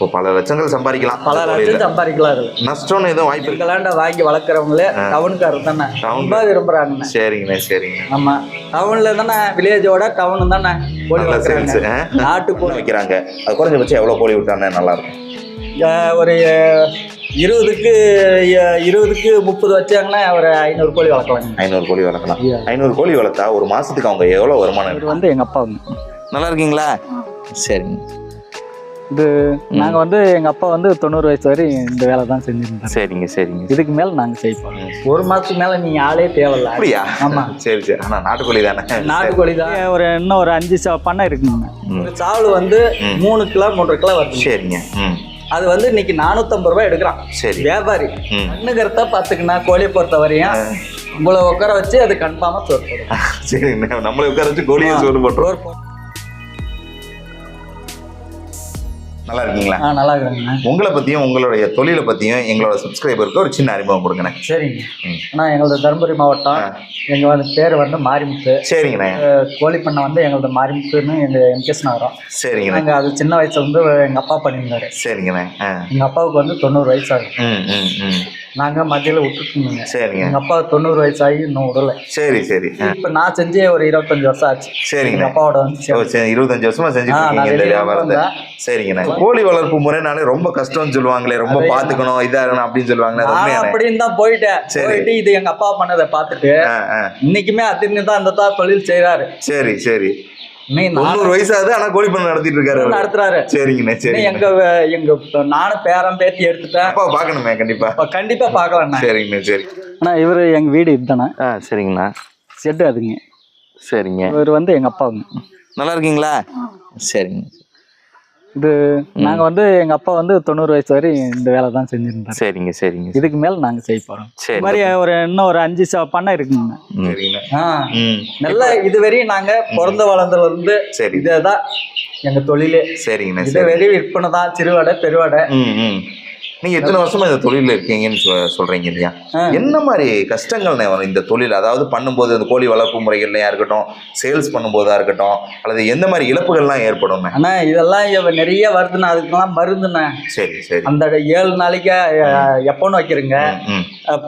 அப்போ பல லட்சங்கள் சம்பாதிக்கலாம். பல லட்சம். சம்பாதிக்கலாம் நஷ்டம்னு எதுவும் வாய்ப்பு இருக்கு எங்களாண்ட வாங்கி வளர்க்குறவங்களே டவுனுக்காரர் தானே. Town. ரொம்ப விரும்புறாங்கண்ணே சரிங்கண்ணே சரிங்க ஆமா. டவுன்ல தானே வில்லேஜோட டவுன் தானே கோழி வளர்க்குறாங்க. நாட்டு கோழி. வைக்கிறாங்க. அது குறைஞ்சபட்சம் எவ்வளோ கோழி விட்டானே நல்லா இருக்கும். ஒரு இருபதுக்கு இருபதுக்கு முப்பது வச்சாங்கன்னா ஒரு ஐநூறு கோழி வளர்க்கலாங்க ஐநூறு கோழி வளர்க்கலாம். ஐநூறு கோழி வளர்த்தா ஒரு மாசத்துக்கு அவங்க எவ்வளோ வருமானம் வந்து எங்க அப்பாவுங்க. நல்லா இருக்கீங்களா? சரிங்க. இது நாங்க வந்து எங்க அப்பா வந்து தொண்ணூறு வயசு வரை இந்த வேலை தான் செஞ்சிருந்தாங்க சரிங்க சரிங்க. இதுக்கு மேல நாங்க செய்வோம் ஒரு மாசத்துக்கு மேல நீங்க ஆளே தேவையில்ல. அப்படியா? ஆமா. சரி சரி. ஆனா நாட்டுக்கோழி தானே? நாட்டுக்கோழி தான். ஒரு இன்னும் ஒரு அஞ்சு பண்ணை இருக்குங்க. சாவல் வந்து. மூணு கிலோ மூன்றரை கிலோ வருது சரிங்க அது வந்து இன்னைக்கு நானூத்தம்பது ரூபாய் எடுக்கிறான். சரி. வியாபாரி. கண்ணுக்கிறத பார்த்துக்கினா கோழியை பொறுத்த வரையும் உங்களை உட்கார வச்சு அது கன்ஃபார்மாக சோறு சரி நம்மளை உட்கார வச்சு கோழியை சோறு போட்டுருவோம் நல்லா இருக்கீங்களா? ஆ நல்லா இருக்கிறேங்கண்ணா உங்களை பத்தியும் உங்களுடைய தொழிலை பத்தியும் எங்களோட சப்ஸ்கிரைபருக்கு ஒரு சின்ன அறிமுகம் கொடுங்கண்ணே. சரிங்க. அண்ணா எங்களது தருமபுரி மாவட்டம் ஆ. எங்க வந்து பேர் வந்து மாரிமுத்து. சரிங்கண்ணே. அஹ் கோழி பண்ணை வந்து எங்களது மாரிமுத்துன்னு எங்க எம்கேஸ் நகரம். சரிங்கண்ணே. நாங்கள் அது சின்ன வயசுல இருந்து எங்க அப்பா பண்ணியிருந்தாரு. சரிங்கண்ணே. ஆ. எங்க அப்பாவுக்கு வந்து தொண்ணூறு வயசு ஆகுது. ம் ம் ம். நாங்க மத்தியில விட்டுட்டு இருந்தோங்க சரிங்க. எங்க அப்பா தொண்ணூறு வயசு ஆகி இன்னும் விடல சரி சரி. இப்ப நான் செஞ்சே ஒரு இருபத்தஞ்சு வருஷம் ஆச்சு. எங்க அப்பாவோட வந்து இருபத்தஞ்சு வருஷமா நான் இந்த வியாபாரத்தை. சரிங்கண்ணே கோழி வளர்ப்பு முறைனாலே ரொம்ப கஷ்டம்னு சொல்லுவாங்களே ரொம்ப பாத்துக்கணும் இதா இருக்கணும் அப்படின்னு சொல்லுவாங்களே? அப்படின்னு தான் போயிட்டேன். போயிட்டு இது எங்க அப்பா பண்ணதை பார்த்துட்டு இன்னைக்குமே அதிர்ந்து தான் அந்த தொழில் செய்யறாரு சரி சரி. இன்னைக்கு நான் தொண்ணூறு வயசாகுது ஆனா கோழி பண்ணை நடத்திட்டு இருக்காரு. நடத்துறாரு. சரிங்கண்ணே சரி எங்க எங்க நானும் பேரன் பேத்தி எடுத்துட்டேன். அப்பா பார்க்கணுமே கண்டிப்பா. அப்ப கண்டிப்பா பார்க்கலாம்ண்ணா. சரிங்கண்ணே சரி. அண்ணா இவர் எங்க வீடு இதுதானே? ஆ சரிங்கண்ணா. செட்டு அதுங்க. சரிங்க. இவர் வந்து எங்க அப்பாவுங்க. நல்லா இருக்கீங்களா? சரிங்க. இது நாங்க வந்து எங்க அப்பா வந்து தொண்ணூறு வயசு வரை இந்த வேலை தான் செஞ்சிருந்தாரு. சரிங்க சரிங்க. இதுக்கு மேல நாங்க செய்ய போறோம். சரி இது மாதிரி ஒரு இன்னும் ஒரு அஞ்சு பண்ணை இருக்குங்க. நல்லா இதுவரையும் நாங்க பிறந்த வளர்ந்ததுல இருந்து சரி. இதுதான் எங்க தொழிலே. சரிங்கண்ணா இது வெறி விற்பனை தான் சிறுவடை பெருவடை. நீங்க எத்தனை வருஷமா இந்த தொழில இருக்கீங்கன்னு சொல்றீங்க இல்லையா. என்ன மாதிரி கஷ்டங்கள்னே வரும் இந்த தொழில்? அதாவது பண்ணும்போது இந்த கோழி வளர்ப்பு முறைகள்லையா இருக்கட்டும் சேல்ஸ் பண்ணும்போதா இருக்கட்டும் அல்லது எந்த மாதிரி இழப்புகள்லாம் ஏற்படும் அண்ணா இதெல்லாம் நிறைய வருதுண்ணா. அதுக்கெல்லாம் மருந்துண்ணே. சரி சரி. அந்த ஏழு நாளைக்கு எப்போன்னு வைக்கிறீங்க.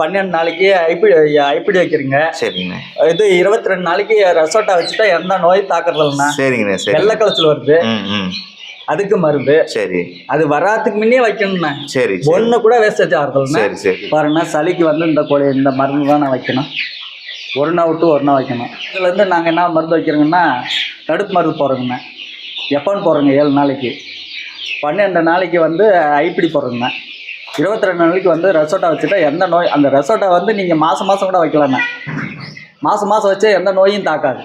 பன்னெண்டு நாளைக்கு ஐப்பிடி ஐப்பிடி வைக்கிறீங்க. சரிங்கண்ணே. இது இருபத்தி ரெண்டு நாளைக்கு ரெசார்ட்டா வச்சுட்டா எந்த நோய் தாக்குறது இல்லைண்ணா சரிங்கண்ணே சரி. வெள்ளை கலத்தில் வருது அதுக்கு மருந்து. சரி. அது வராதுக்கு முன்னே வைக்கணும்ண்ணே சரி ஒன்று கூட வேஸ்டேஜ் ஆகிறதுண்ணே சரி சரி. பாருங்க சளிக்கு வந்து இந்த கோழி இந்த மருந்து தான் நான் வைக்கணும். ஒரு நாள் விட்டு ஒரு நாள் வைக்கணும் இதுலேருந்து நாங்கள் என்ன மருந்து வைக்கிறோங்கன்னா தடுப்பு மருந்து போடுறோங்கண்ணே எப்போன்னு போடுறோங்க ஏழு நாளைக்கு. பன்னெண்டு நாளைக்கு வந்து ஐப்பிடி போடுறோங்கண்ணே இருபத்தி ரெண்டு நாளைக்கு வந்து ரெசோட்டா வச்சுட்டா எந்த நோய் அந்த ரெசோட்டா வந்து நீங்கள் மாதம் மாதம் கூட வைக்கலாண்ணே மாதம் மாதம் வச்சா எந்த நோயும் தாக்காது.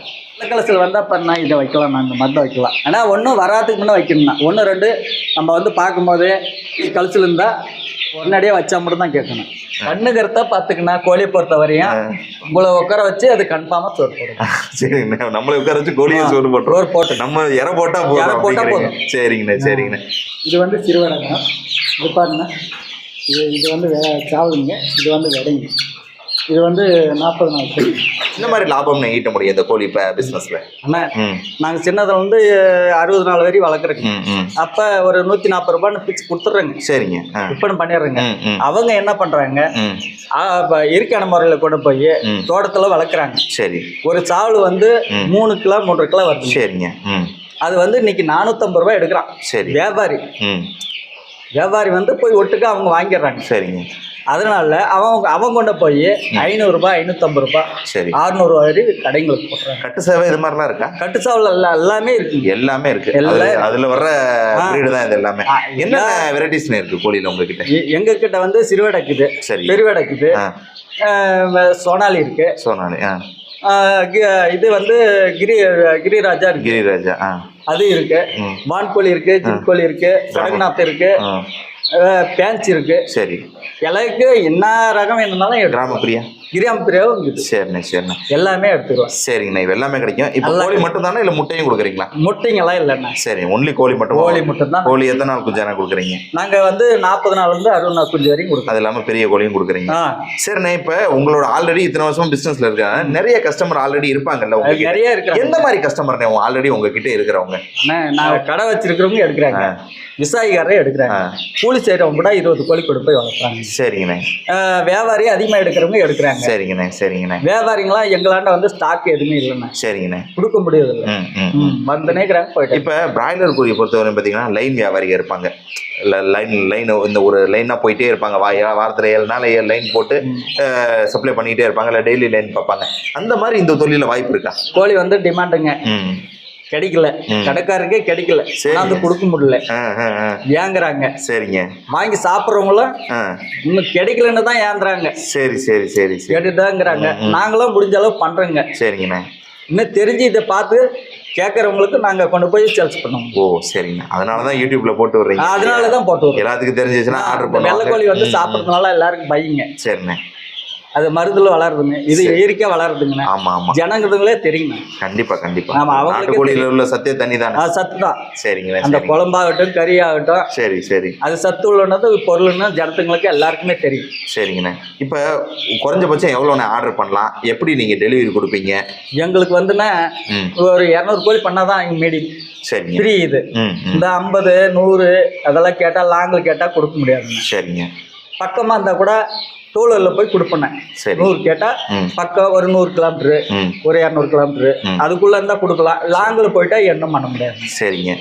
கலசில் வந்தால் இப்போ நான் இதை வைக்கலாம் நான் இந்த மருந்தை வைக்கலாம். ஆனால் ஒன்றும் வராதுக்கு முன்னே வைக்கணும்ண்ணா ஒன்று ரெண்டு நம்ம வந்து பார்க்கும்போது கழிச்சில் இருந்தால் உடனடியே வச்சா மட்டும் தான் கேட்கணும் கண்ணுக்கிறத பார்த்துக்கினா கோழியை பொறுத்த வரையும் உங்களை உட்கார வச்சு அது கன்ஃபார்மாக சோறு போடும் சரிங்கண்ணே நம்மளை உட்கார வச்சு கோழியை சோறு போட்டுருவோம் சோறு போட்டு. நம்ம இற போட்டா இரை போதும் போட்டா அப்படிங்கிறீங்க. சரிங்கண்ணே சரிங்கண்ணே. இது வந்து சிறுவடங்க இது பாருங்க. இது இது வந்து வே சாவுங்க இது வந்து விடைங்க. இது வந்து நாற்பது நாள். இந்த மாதிரி லாபம் ஈட்ட முடியும் இந்த கோழி இப்போ பிஸ்னஸில் அண்ணா நாங்கள் சின்னதுல வந்து அறுபது நாள் வரையும் வளர்க்குறோங்க அப்போ ஒரு நூற்றி நாற்பது ரூபான்னு பிச்சு கொடுத்துட்றேங்க. சரிங்க. விற்பனை பண்ணிடுறேங்க. அவங்க என்ன பண்ணுறாங்க இருக்கான முறையில் கொண்டு போய். தோட்டத்தில் வளர்க்குறாங்க. சரி. ஒரு சாவல் வந்து. மூணு கிலோ மூன்றரை கிலோ வருது சரிங்க. அது வந்து இன்னைக்கு நானூற்றம்பது ரூபாய் எடுக்கிறான். சரி. வியாபாரி. வியாபாரி வந்து போய் ஒட்டுக்கா அவங்க வாங்கிடுறாங்க. சரிங்க. அதனால அவன் அவன் கொண்டு போய் ஐநூறுரூபா ஐநூற்றம்பது ரூபாய் சரி. அறுநூறுவா வரையும் கடைங்களுக்கு போடுறாங்க கட்டு சேவை இது மாதிரிலாம் இருக்கா? கட்டு சாவல் எல்லாம் எல்லாமே இருக்குங்க எல்லாமே இருக்கு. எல்லாம் அது- அதுல வர்ற. பிரீடு தான் இது எல்லாமே. என்ன வெரைட்டிஸ் இருக்கு கோழியில உங்ககிட்ட? எ- எங்க கிட்ட வந்து சிறுவடைக்குது சரி. பெருவடைக்குது ஆ. சோனாலி இருக்கு. சோனாலி இது வந்து கிரி கிரிராஜா இருக்கு. கிரிராஜா அது இருக்கு. வான்கோழி இருக்கு ஜின்கோழி இருக்கு கடகநாத் இருக்கு ஆ. பேஞ்ச் இருக்கு. சரி. இலைக்கு என்ன ரகம் எடுக்கலாம் கிராம பிரியா கிராமப்பிரியாவும் இருக்குது சரிண்ணே சரிண்ணே. எல்லாமே எடுத்துக்கலாம் சரிங்கண்ணா இது எல்லாமே கிடைக்கும். இப்போ கோழி மட்டும் தானே இல்லை முட்டையும் கொடுக்குறீங்களா? முட்டைங்கெல்லாம் இல்லைண்ணா. சரி ஒன்லி கோழி மட்டும்? கோழி மட்டும் தான் கோழி எத்தனை நாள் குஞ்சானா கொடுக்குறீங்க? நாங்கள் வந்து நாற்பது நாள்லேருந்து அறுபது நாள் குஞ்சு வரைக்கும் கொடுக்குறோம். அது இல்லாமல் பெரிய கோழியும் கொடுக்குறீங்க. சரிண்ணே இப்போ உங்களோட ஆல்ரெடி இத்தனை வருஷம் பிசினஸ்ல இருக்காங்க. நிறைய கஸ்டமர் ஆல்ரெடி இருப்பாங்கல்ல உங்ககிட்ட. நிறைய இருக்கிறாங்க. எந்த மாதிரி கஸ்டமர்னே ஆல்ரெடி உங்ககிட்ட இருக்கிறவங்க? அண்ணா, நாங்க கடை வச்சிருக்கிறவங்க எடுக்கிறாங்க. விவசாயிகாரே எடுக்கிறாங்க. கூலி செய்கிறவங்க கூட இருபது கோழி கொண்டு போய் வளர்க்குறாங்க சரிங்கண்ணே. ஆஹ் வியாபாரி அதிகமாக எடுக்கிறவங்க எடுக்கிறாங்க. சரிங்கண்ணே சரிங்கண்ணே. வியாபாரிங்களாம் எங்களாண்ட வந்து ஸ்டாக் எதுவுமே இல்லைண்ணா. சரிங்கண்ணே. கொடுக்க முடியதில்லை ம் ம் ம். வந்துனேக்கிறாங்க போயிட்டு இப்போ பிராய்லர் கோழியை பொறுத்தவரை பார்த்தீங்கன்னா லைன் வியாபாரிகள் இருப்பாங்க. இல்லை லைன் லைன் இந்த ஒரு லைனாக போயிட்டே இருப்பாங்க. வா வாரத்தில் ஏழு நாள் ஏழு லைன் போட்டு சப்ளை பண்ணிக்கிட்டே இருப்பாங்க. இல்லை டெய்லி லைன் பார்ப்பாங்க. அந்த மாதிரி இந்த தொழிலில் வாய்ப்பு இருக்கா? கோழி வந்து டிமாண்டுங்க கிடைக்கல. ம். கடைக்காரருக்கே கிடைக்கல. கொண்டாந்து கொடுக்க முடியல. ஏங்குறாங்க. சரிங்க. வாங்கி சாப்பிட்றவங்களும் இன்னும் கிடைக்கலன்னு தான் ஏந்துறாங்க சரி சரி சரி ம். நாங்களும் முடிஞ்ச அளவு பண்றோங்க. சரிங்கண்ணே. இன்னும் தெரிஞ்சு இதை பார்த்து கேட்கறவங்களுக்கு நாங்க கொண்டு போய் சேல்ஸ் பண்ணுவோம். ஓ சரிங்க அதனால தான் யூடியூப்ல போட்டு விடுறீங்க அதனால தான் போட்டு வரோம் எல்லாத்துக்கும் தெரிஞ்சிச்சுன்னா ஆர்டர் இந்த வெள்ளைக்கோழி வந்து. சாப்பிட்றதுனால எல்லாருக்கும் பையங்க. சரிண்ணே. அது மருந்துல வளருதுங்க. இது. இயற்கையா வளருதுங்கண்ணே. ஆமா ஆமா. ஜனங்கிறதுங்களே தெரியுங்க கண்டிப்பா கண்டிப்பா. ஆமா, அவங்களுக்கே நாட்டுக்கோழியில உள்ள சத்திய தண்ணி தானே சத்து தான் சரிங்கண்ணே அந்த சரிங்க. குழம்பாகட்டும் கறி ஆகட்டும் சரி சரி. அது சத்து உள்ளனது பொருள்னு ஜனத்துங்களுக்கு எல்லாருக்குமே தெரியும். சரிங்கண்ணே. இப்போ குறைஞ்சபட்சம் எவ்வளோண்ணே ஆர்டர் பண்ணலாம்? எப்படி நீங்கள் டெலிவரி கொடுப்பீங்க? எங்களுக்கு வந்துன்னா ஒரு இரநூறு கோழி பண்ணாதான் இங்க மீடியம் சரிங்க. ஃப்ரீ இது. இந்த ஐம்பது நூறு அதெல்லாம் கேட்டால் லாங்கில் கேட்டால் கொடுக்க முடியாதுங்க. சரிங்க. பக்கமாக இருந்தால் கூட டூலரில் போய் கொடுப்பேன். சரி. நூறு கேட்டால் பக்கம் ஒரு நூறு கிலோமீட்ரு ஒரு இரநூறு கிலோமீட்ரு. அதுக்குள்ளே இருந்தால் கொடுக்கலாம். லாங்கில் போயிட்டா என்ன பண்ண முடியாது. சரிங்க.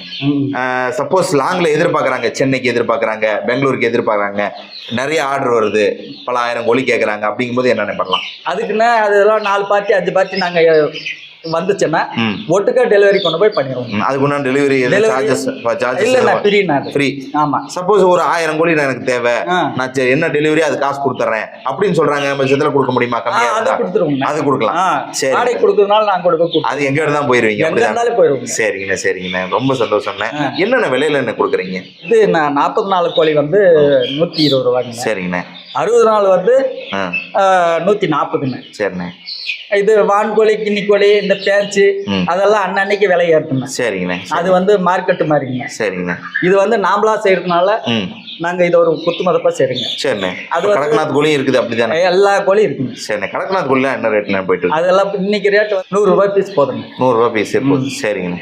சப்போஸ் லாங்கில் எதிர்பார்க்குறாங்க சென்னைக்கு எதிர்பார்க்குறாங்க பெங்களூருக்கு எதிர்பார்க்குறாங்க நிறைய ஆர்டர் வருது பல ஆயிரம் கோழி கேட்குறாங்க அப்படிங்கும்போது என்னென்ன பண்ணலாம்? அதுக்குன்னு அதெல்லாம் நாலு பார்ட்டி அஞ்சு பார்ட்டி நாங்கள் வந்துச்சுன்னா ஒட்டுக்கா டெலிவரி கொண்டு போய் பண்ணிடுவோம். ம், அதுக்கு முன்னாடி டெலிவரி சார்ஜஸ் ஃப்ரீண்ணா அது ஃப்ரீ ஆமாம் சப்போஸ் ஒரு ஆயிரம் கோழி எனக்கு தேவை. நான் என்ன டெலிவரி அது காசு கொடுத்துட்றேன் அப்படின்னு சொல்றாங்க பட்சத்தில் கொடுக்க முடியுமா? கம்மியா அது இருந்தா கொடுத்துருவோங்க. அது கொடுக்கலாம். சரி. வாடகை கொடுக்கறதுனால நான் கொடுக்க அது எங்க தான் போயிருவீங்க. எங்க இருந்தாலும் போயிடுவோங்க சரிங்கண்ணே சரிங்கண்ணே ரொம்ப சந்தோஷம்ண்ணே. என்னென்ன விலையில என்ன கொடுக்குறீங்க? இது நான் நாற்பத்தி நாலு கோழி வந்து நூற்றி இருபது ரூபாங்க சரிங்கண்ணே அறுபது நாள் வந்து நூற்றி நாற்பதுங்க. சரிண்ணே இது வான்கோழி கின்னிக்கோழி இந்த பேச்சு. அதெல்லாம் அன்னன்னைக்கு விலை ஏற்றுங்க சரிங்கண்ணே அது வந்து மார்க்கெட்டு மாதிரிங்க சரிங்கண்ணே. இது வந்து நாமளா செய்யறதுனால நாங்கள் இதை ஒரு குத்து மதப்பாக செய்கிறோங்க சரிண்ணே. அது கடக்நாத் கோழியும் இருக்குது அப்படிதானே? எல்லா கோழியும் இருக்குங்க. சரிண்ணே. கடக்நாத் கோழிலாம் என்ன ரேட்ல போயிட்டு அதெல்லாம் இன்னைக்கு ரேட் நூறுரூவா பீஸ் போதுங்க. நூறுரூவா பீஸ் இருக்கும் சரிங்கண்ணே.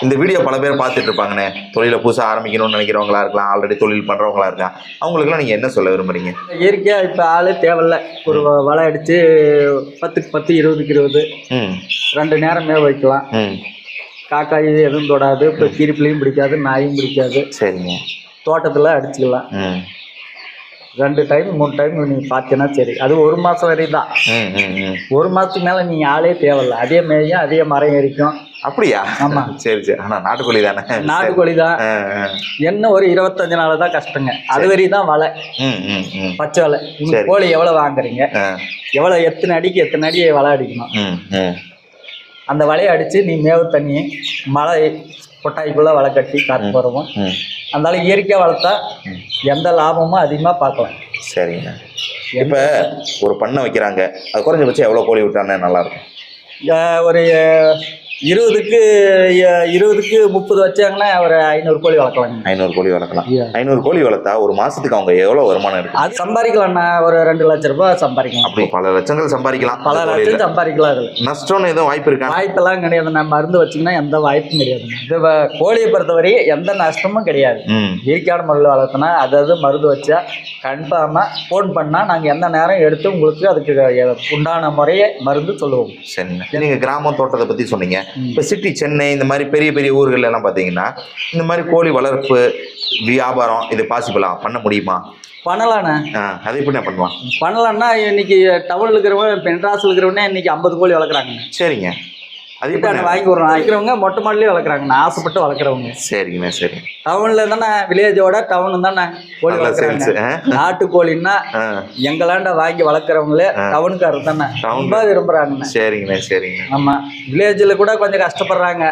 இந்த வீடியோ பல பேர் பார்த்துட்டு இருப்பாங்கண்ணே. தொழிலை புதுசாக ஆரம்பிக்கணும்னு நினைக்கிறவங்களா இருக்கலாம். ஆல்ரெடி தொழில் பண்ணுறவங்களா இருக்கலாம். அவங்களுக்குலாம் நீங்கள் என்ன சொல்ல விரும்புறீங்க? இயற்கையாக இப்போ ஆளே தேவையில்ல. ஒரு வலை அடித்து பத்துக்கு பத்து இருபதுக்கு இருபது. ம். ரெண்டு நேரம் வைக்கலாம். ம். காக்காய் எதுவும் தொடாது. இப்போ கீரிப்பிலையும் பிடிக்காது. நாயும் பிடிக்காது. சரிங்க. தோட்டத்தில் அடிச்சுக்கலாம். ரெண்டு டைம் மூணு டைம் நீங்கள் பார்த்தீங்கன்னா சரி. அது ஒரு மாதம் வரையும் தான் ஒரு மாதத்துக்கு மேலே நீங்கள் ஆளே தேவையில்ல. அதே மேயும் அதே மரம் ஏறிக்கும் அப்படியா? ஆமா. சரி சரி. ஆனால் நாட்டுக்கோழி தானே? நாட்டுக்கோழி தான். என்ன ஒரு இருபத்தஞ்சு நாள் தான் கஷ்டங்க. அது வரையும் தான் வலை. பச்சை வலை. உங்க. கோழி எவ்வளோ வாங்குறீங்க? எவ்வளோ எத்தனை அடிக்கு எத்தனை அடி வலை அடிக்கணும்? அந்த வலையை அடித்து நீ மேவு தண்ணி மழை கொட்டாய்க்குள்ளே வலை கட்டி காத்து வருவோம் ம். அதனால இயற்கையாக வளர்த்தா எந்த லாபமும் அதிகமாக பார்க்கலாம் சரிங்கண்ணா இப்போ ஒரு பண்ணை வைக்கிறாங்க. அது குறைஞ்சபட்சம் எவ்வளோ கோழி விட்டானே நல்லாயிருக்கும் ஒரு இருபதுக்கு இருபதுக்கு முப்பது வச்சாங்கன்னா ஒரு ஐநூறு கோழி வளர்க்கலாங்க ஐநூறு கோழி வளர்க்கலாம். ஐநூறு கோழி வளர்த்தா ஒரு மாதத்துக்கு அவங்க எவ்வளோ வருமானம் இருக்கு? அது சம்பாதிக்கலாம்ண்ணா. ஒரு ரெண்டு லட்ச ரூபாய் சம்பாதிக்கலாம். அப்படி பல லட்சங்கள் சம்பாதிக்கலாம். பல. லட்சம் சம்பாதிக்கலாம் அதில் நஷ்டம்னு எதுவும் வாய்ப்பு இருக்கா? வாய்ப்பெல்லாம் கிடையாது. நான் மருந்து வச்சிங்கன்னா எந்த வாய்ப்பும் கிடையாதுங்க இது கோழியை பொறுத்தவரை எந்த நஷ்டமும் கிடையாது. இயற்கையான முறையில் வளர்த்தோன்னா அதாவது மருந்து வச்சா கன்ஃபார்மாக ஃபோன் பண்ணால் நாங்கள் எந்த நேரம் எடுத்து உங்களுக்கு அதுக்கு உண்டான முறையை மருந்து சொல்லுவோம். சரிங்க நீங்கள் கிராமம் தோட்டத்தை பற்றி சொன்னீங்க. இப்போ சிட்டி சென்னை இந்த மாதிரி பெரிய பெரிய ஊர்கள் எல்லாம் பார்த்தீங்கன்னா இந்த மாதிரி கோழி வளர்ப்பு வியாபாரம் இது பாசிபிளா பண்ண முடியுமா? பண்ணலாண்ணே. ஆ அதை எப்படி நான் பண்ணுவான்? பண்ணலான்னா இன்னைக்கு டவுனில் இருக்கிறவன் பென்ட்ராஸில் இருக்கிறவனே இன்னைக்கு ஐம்பது கோழி வளர்க்குறாங்க சரிங்க. எப்படி வாங்கி விடுறோம் வைக்கிறவங்க மொட்டை மாடலே வளர்க்குறாங்க. நான் ஆசைப்பட்டு வளர்க்குறவங்க. சரிங்கண்ணா சரி. டவுன்ல தானே வில்லேஜோட டவுன் தானே கோழி வளர்க்குறாங்க. சேல்ஸ் நாட்டு கோழின்னா ஆ. எங்களாண்ட வாங்கி வளர்க்குறவங்களே டவுனுக்காரர் தானே. ரொம்ப விரும்புறாங்கண்ணே. சரிங்கண்ணா சரிங்கண்ணா. ஆமா. வில்லேஜில் கூட கொஞ்சம் கஷ்டப்படுறாங்க.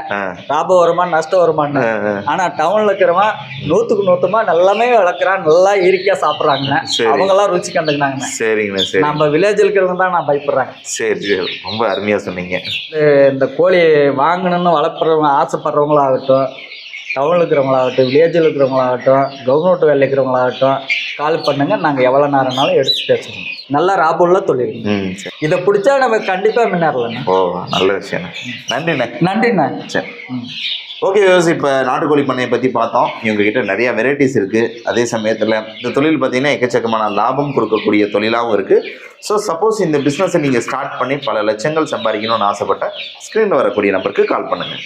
லாபம் வருமா நஷ்டம் வருமான்னு ஆ, ஆ. ஆனா டவுன்ல இருக்கிறவன் நூத்துக்கு நூத்துமா நல்லாமே வளர்க்குறான் நல்லா இயற்கையா சாப்பிட்றாங்க சரி. அவங்க எல்லாம் ருச்சி கண்டுக்கினாங்க சரிங்கண்ணா சரி. நம்ம வில்லேஜில் இருக்கிறவங்க தான் நான் பயப்படுறாங்க சரி சரி. ரொம்ப அருமையா சொன்னீங்க. இந்த கோழி வாங்கணும்னு வளர்ப்புறவங்க ஆசைப்படுறவங்களாகட்டும் டவுனில் இருக்கிறவங்களாகட்டும் வில்லேஜில் இருக்கிறவங்களாகட்டும் கவர்மெண்ட் வேலையில் இருக்கிறவங்களாகட்டும் கால் பண்ணுங்க. நாங்கள் எவ்வளோ நேரம்னாலும் எடுத்து பேசுவோம். நல்லா ராபுள்ள தொழில் ம் சரி. இதை பிடிச்சா நம்ம கண்டிப்பாக முன்னேறலண்ணா ஓ நல்ல விஷயண்ணா நன்றிண்ணே. நன்றிண்ணா. சரி. ம். ஓகே வியூஸ் இப்போ நாட்டுக்கோழி பண்ணையை பற்றி பார்த்தோம். இவங்க கிட்ட நிறைய வெரைட்டிஸ் இருக்குது அதே சமயத்தில் இந்த தொழில் பார்த்தீங்கன்னா எக்கச்சக்கமான லாபம் கொடுக்கக்கூடிய தொழிலாகவும் இருக்குது ஸோ சப்போஸ் இந்த பிஸ்னஸை நீங்கள் ஸ்டார்ட் பண்ணி பல லட்சங்கள் சம்பாதிக்கணும்னு ஆசைப்பட்ட ஸ்க்ரீனில் வரக்கூடிய நம்பருக்கு கால் பண்ணுங்கள்